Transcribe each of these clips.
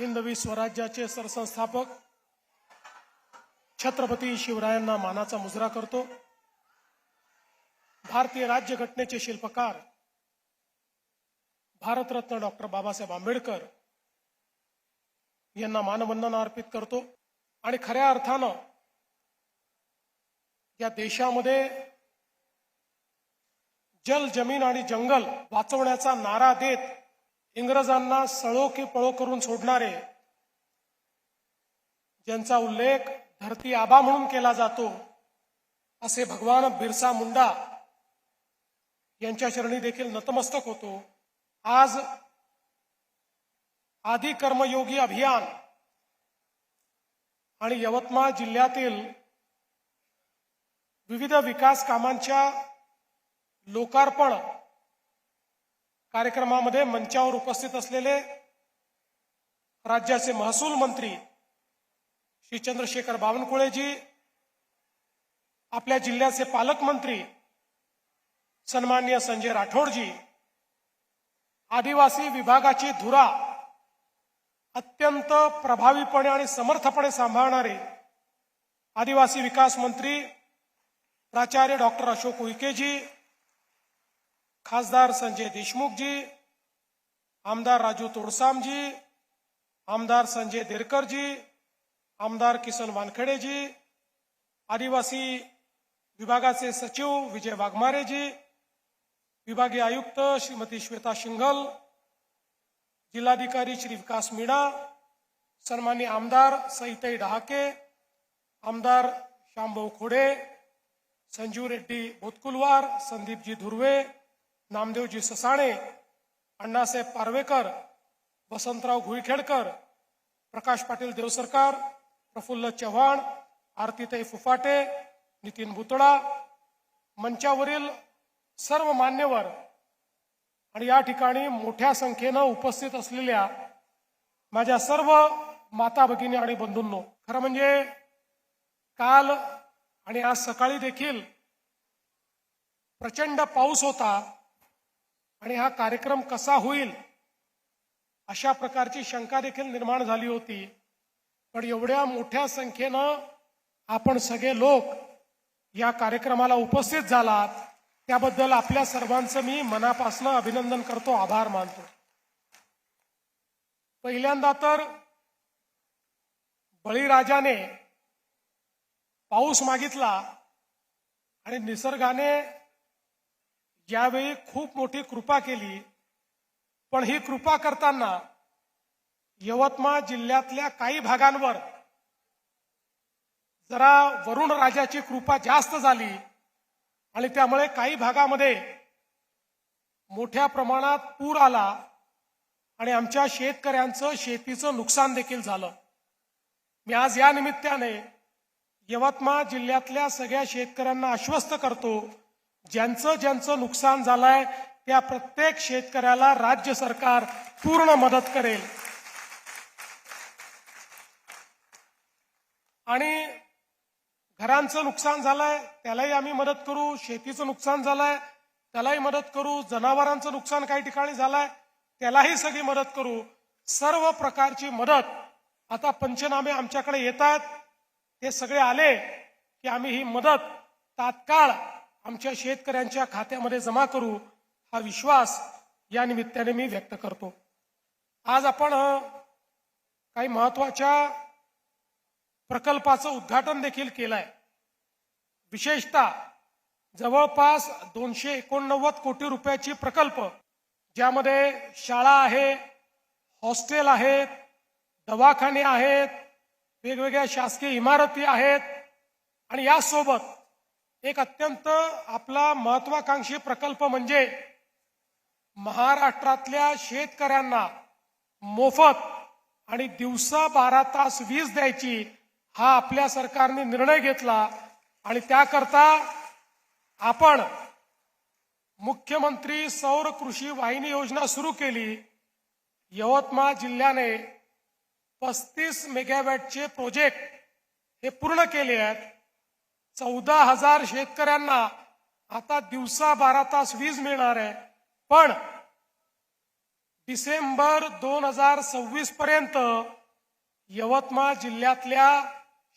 हिंदवी स्वराज्याचे सरसंस्थापक छत्रपती शिवरायांना मानाचा मुजरा करतो. भारतीय राज्यघटनेचे शिल्पकार भारतरत्न डॉक्टर बाबासाहेब आंबेडकर यांना मानवंदना अर्पित करतो. आणि खऱ्या अर्थानं या देशामध्ये जल जमीन आणि जंगल वाचवण्याचा नारा देत इंग्रजांना सळो की पळो करून सोडणारे ज्यांचा उल्लेख धरती आबा म्हणून केला जातो असे भगवान बिरसा मुंडा यांच्या चरणी देखील नतमस्तक होतो. आज आदी कर्मयोगी अभियान आणि यवतमाळ जिल्ह्यातील विविध विकास कामांच्या लोकार्पण कार्यक्रमामध्ये मंचावर उपस्थित असलेले राज्याचे महसूल मंत्री श्री चंद्रशेखर बावनकुळेजी आपल्या जिल्ह्याचे पालकमंत्री सन्मान्य संजय राठोडजी आदिवासी विभागाची धुरा अत्यंत प्रभावीपणे आणि समर्थपणे सांभाळणारे आदिवासी विकास मंत्री प्राचार्य डॉक्टर अशोक उईकेजी खासदार संजय देशमुखजी आमदार राजू तोडसामजी आमदार संजय देरकरजी आमदार किसन वानखेडेजी आदिवासी विभागाचे सचिव विजय वाघमारेजी विभागीय आयुक्त श्रीमती श्वेता शिंगल जिल्हाधिकारी श्री विकास मीणा सन्मान्य आमदार सईताई डहाके आमदार श्यामभाऊ खोडे संजीव रेड्डी बोतकुलवार संदीपजी धुर्वे नामदेवजी ससाणे अण्णासाहेब पारवेकर वसंतराव घुईखेडकर प्रकाश पाटील देवसरकार प्रफुल्ल चव्हाण आरतीताई फुफाटे नितीन भुतळा मंचावरील सर्व मान्यवर आणि या ठिकाणी मोठ्या संख्येनं उपस्थित असलेल्या माझ्या सर्व माता भगिनी आणि बंधूंनो खरं म्हणजे काल आणि आज सकाळी देखील प्रचंड पाऊस होता. आणि हा कार्यक्रम कसा होईल अशा प्रकारची शंका देखील निर्माण झाली होती. पण एवढ्या मोठ्या संख्येनं आपण सगळे लोक या कार्यक्रमाला उपस्थित झालात. त्याबद्दल आपल्या सर्वांचं मी मनापासून अभिनंदन करतो आभार मानतो. पहिल्यांदा तर बळीराजाने पाऊस मागितला आणि निसर्गाने ज्यावेळी खूप मोठी कृपा केली पण ही कृपा करताना यवतमाळ जिल्ह्यातल्या काही भागांवर जरा वरुण राजाची कृपा जास्त झाली आणि त्यामुळे काही भागामध्ये मोठ्या प्रमाणात पूर आला आणि आमच्या शेतकऱ्यांचं शेतीचं नुकसान देखील झालं. मी आज या निमित्ताने यवतमाळ जिल्ह्यातल्या सगळ्या शेतकऱ्यांना आश्वस्त करतो ज्यांचं ज्यांचं नुकसान झालंय त्या प्रत्येक शेतकऱ्याला राज्य सरकार पूर्ण मदत करेल. आणि घरांचं नुकसान झालंय त्यालाही आम्ही मदत करू. शेतीचं नुकसान झालंय त्यालाही मदत करू. जनावरांचं नुकसान काही ठिकाणी झालंय त्यालाही सगळी मदत करू. सर्व प्रकारची मदत आता पंचनामे आमच्याकडे येतात. हे ते सगळे आले की आम्ही ही मदत तात्काळ आमच्या शेतकऱ्यांच्या खात्यामध्ये जमा करू हा विश्वास या निमित्ताने मी व्यक्त करतो. आज आपण काही महत्त्वाच्या प्रकल्पाचं उद्घाटन देखील केलंय. विशेषतः जवळपास दोनशे एकोणनव्वद कोटी रुपयाची प्रकल्प ज्यामध्ये शाळा आहे हॉस्टेल आहेत दवाखाने आहेत वेगवेगळ्या शासकीय इमारती आहेत आणि यासोबत एक अत्यंत आपला महत्वाकांक्षी प्रकल्प म्हणजे महाराष्ट्रातल्या शेतकऱ्यांना मोफत आणि दिवसा बारा तास वीज द्यायची हा आपल्या सरकारने निर्णय घेतला आणि त्याकरता आपण मुख्यमंत्री सौर कृषी वाहिनी योजना सुरू केली. यवतमाळ जिल्ह्याने पस्तीस मेगावॅटचे प्रोजेक्ट हे पूर्ण केले आहेत. चौदा हजार शेतकऱ्यांना आता दिवसा बारा तास वीज मिळणार आहे. पण डिसेंबर दोन हजार सव्वीस पर्यंत यवतमाळ जिल्ह्यातल्या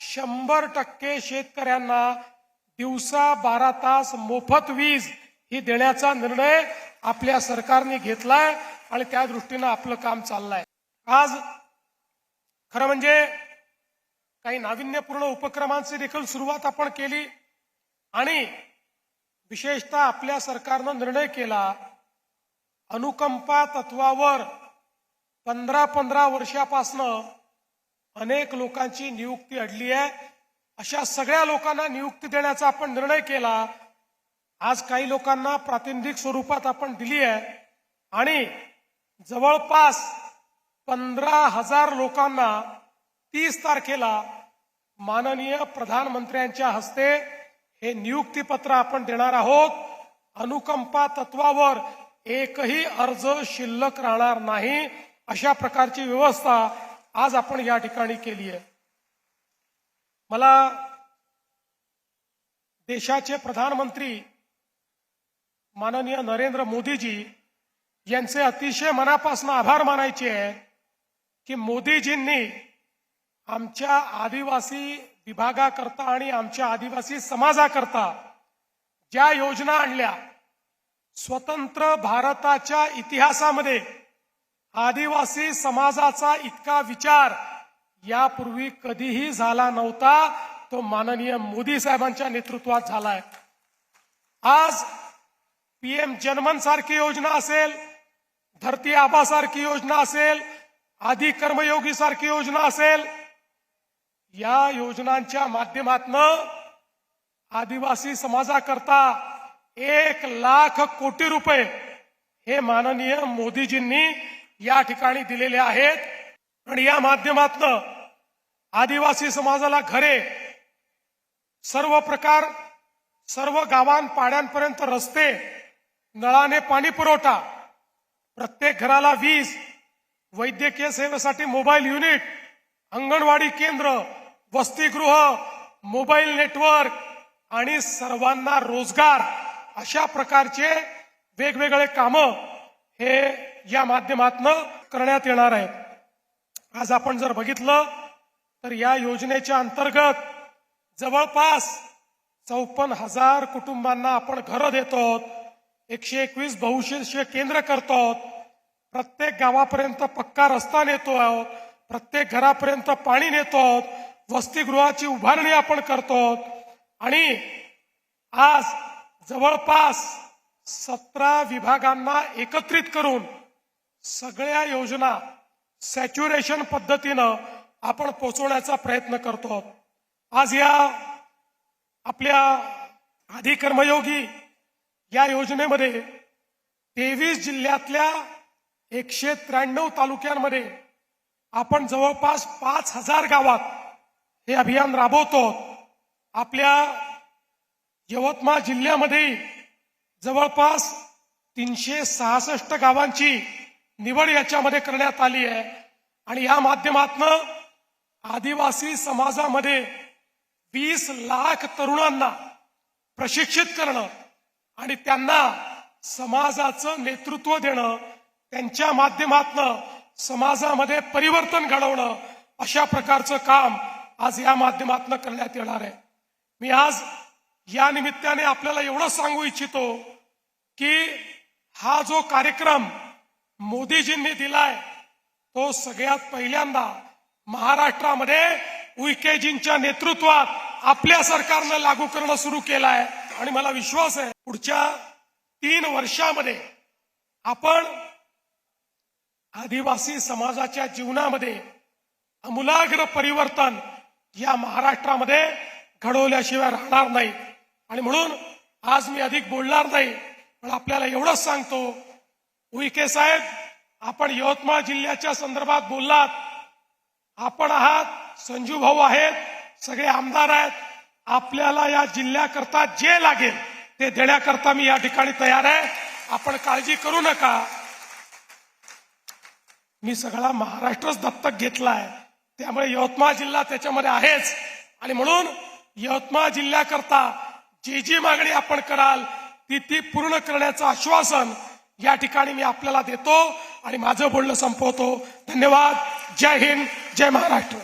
शंभर टक्के शेतकऱ्यांना दिवसा बारा तास मोफत वीज ही देण्याचा निर्णय आपल्या सरकारने घेतलाय आणि त्या दृष्टीनं आपलं काम चाललंय. आज खरं म्हणजे काही नाविन्यपूर्ण उपक्रमांची देखील सुरुवात आपण केली आणि विशेषतः आपल्या सरकारनं निर्णय केला अनुकंपा तत्वावर पंधरा पंधरा वर्षापासनं अनेक लोकांची नियुक्ती अडली आहे. अशा सगळ्या लोकांना नियुक्ती देण्याचा आपण निर्णय केला. आज काही लोकांना प्रातिनिधिक स्वरूपात आपण दिली आहे. आणि जवळपास पंधरा हजार लोकांना तीस तारखेला माननीय प्रधानमंत्र्यांच्या हस्ते हे नियुक्तीपत्र आपण देणार आहोत. अनुकंपा तत्वावर एकही अर्ज शिल्लक राहणार नाही अशा प्रकारची व्यवस्था आज आपण या ठिकाणी केली आहे. मला देशाचे प्रधानमंत्री माननीय नरेंद्र मोदीजी यांचे अतिशय मनापासून आभार मानायचे आहे की मोदीजींनी आमच्या आदिवासी विभागाकरता आणि आमच्या आदिवासी समाजाकरता ज्या योजना आणल्या स्वतंत्र भारताच्या इतिहासामध्ये आदिवासी समाजाचा इतका विचार यापूर्वी कधीही झाला नव्हता तो माननीय मोदी साहेबांच्या नेतृत्वात झालाय. आज पीएम जनमन सारखी योजना असेल धरती आबा सारखी योजना असेल आदी कर्मयोगी सारखी योजना असेल या योजनांच्या माध्यमातनं आदिवासी समाजाकरता एक लाख कोटी रुपये हे माननीय मोदीजींनी या ठिकाणी दिलेले आहेत. आणि या माध्यमातनं आदिवासी समाजाला घरे सर्व प्रकार सर्व गावां पाड्यांपर्यंत रस्ते नळाने पाणी पुरवठा प्रत्येक घराला वीज वैद्यकीय सेवेसाठी मोबाईल युनिट अंगणवाडी केंद्र वसतिगृह मोबाईल नेटवर्क आणि सर्वांना रोजगार अशा प्रकारचे वेगवेगळे कामं हे या माध्यमातनं करण्यात येणार आहेत. आज आपण जर बघितलं तर या योजनेच्या अंतर्गत जवळपास चौपन्न हजार कुटुंबांना आपण घरं देतो एकशे एकवीस बहुउद्देशीय केंद्र करतो प्रत्येक गावापर्यंत पक्का रस्ता नेतो आहोत प्रत्येक घरापर्यंत पाणी नेतो आहोत वसतिगृहाची उभारणी आपण करतो आणि आज जवळपास सतरा विभागांना एकत्रित करून सगळ्या योजना सॅच्युरेशन पद्धतीनं आपण पोचवण्याचा प्रयत्न करतो आज या आपल्या आधी कर्मयोगी या योजनेमध्ये तेवीस जिल्ह्यातल्या एकशे त्र्याण्णव तालुक्यांमध्ये आपण जवळपास पाच हजार गावात हे अभियान राबवतो. आपल्या यवतमाळ जिल्ह्यामध्ये जवळपास तीनशे सहासष्ट गावांची निवड याच्यामध्ये करण्यात आली आहे. आणि या माध्यमातनं आदिवासी समाजामध्ये वीस लाख तरुणांना प्रशिक्षित करणं आणि त्यांना समाजाचं नेतृत्व देणं त्यांच्या माध्यमातनं समाजामध्ये परिवर्तन घडवणं अशा प्रकारचं काम आज या माध्यमातून करण्यात येणार आहे. मी आज या निमित्ताने आपल्याला एवढं सांगू इच्छितो की हा जो कार्यक्रम मोदीजींनी दिलाय तो सगळ्यात पहिल्यांदा महाराष्ट्रामध्ये उईकेजींच्या नेतृत्वात आपल्या सरकारनं लागू करणं सुरू केलंय. आणि मला विश्वास आहे पुढच्या तीन वर्षामध्ये आपण आदिवासी समाजाच्या जीवनामध्ये आमूलाग्र परिवर्तन या महाराष्ट्रामध्ये घडवल्याशिवाय राहणार नाही. आणि म्हणून आज मी अधिक बोलणार नाही पण आपल्याला एवढंच सांगतो उईके साहेब आपण यवतमाळ जिल्ह्याच्या संदर्भात बोललात. आपण आहात संजू भाऊ आहेत सगळे आमदार आहेत. आपल्याला या जिल्ह्याकरता जे लागेल ते देण्याकरता मी या ठिकाणी तयार आहे. आपण काळजी करू नका. मी सगळा महाराष्ट्रच दत्तक घेतलाय. त्यामुळे यवतमाळ जिल्हा त्याच्यामध्ये आहेच. आणि म्हणून यवतमाळ जिल्ह्याकरता जी जी मागणी आपण कराल ती ती पूर्ण करण्याचं आश्वासन या ठिकाणी मी आपल्याला देतो. आणि माझं बोलणं संपवतो. धन्यवाद. जय हिंद. जय महाराष्ट्र.